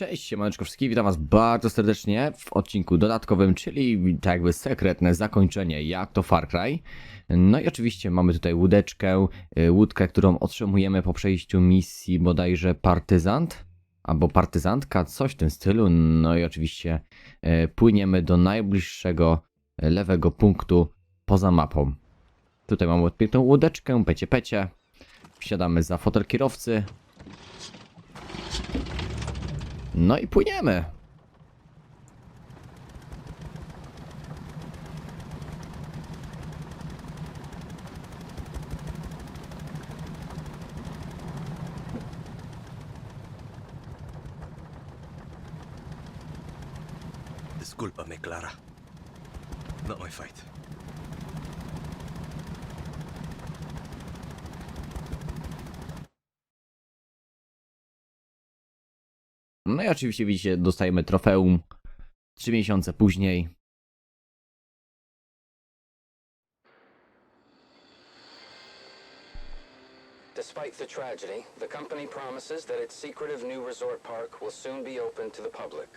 Cześć, siemaneczko wszystkich, witam was bardzo serdecznie w odcinku dodatkowym, czyli tak jakby sekretne zakończenie, jak to Far Cry. No i oczywiście mamy tutaj łódeczkę, y, łódkę, którą otrzymujemy po przejściu misji bodajże partyzant, albo partyzantka, coś w tym stylu. No i oczywiście y, płyniemy do najbliższego y, lewego punktu poza mapą. Tutaj mamy piękną łódeczkę, pecie pecie. Wsiadamy za fotel kierowcy, no i płyniemy. Discúlpame, Clara. Not my fight. No i oczywiście widzicie, dostajemy trofeum. Trzy miesiące później. Despite the tragedy, the company promises that its secretive new resort park will soon be open to the public.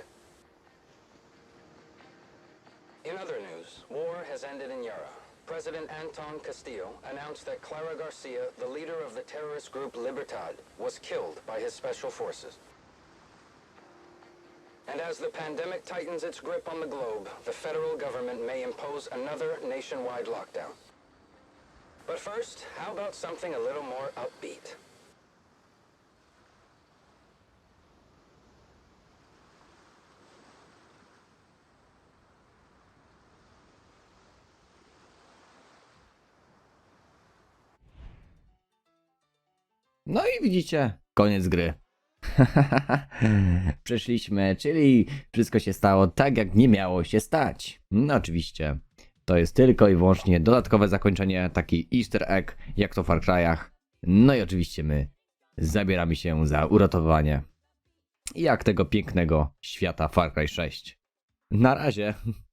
In other news, war has ended in Yara. President Anton Castillo announced that Clara Garcia, the leader of the terrorist group Libertad, was killed by his special forces. And as the pandemic tightens its grip on the globe, the federal government may impose another nationwide lockdown. But first, how about something a little more upbeat? No i widzicie, koniec gry. Przeszliśmy, czyli wszystko się stało tak, jak nie miało się stać. No oczywiście, to jest tylko i wyłącznie dodatkowe zakończenie, taki easter egg, jak to w Far Cry'ach. No i oczywiście my zabieramy się za uratowanie jak tego pięknego świata Far Cry 6. Na razie.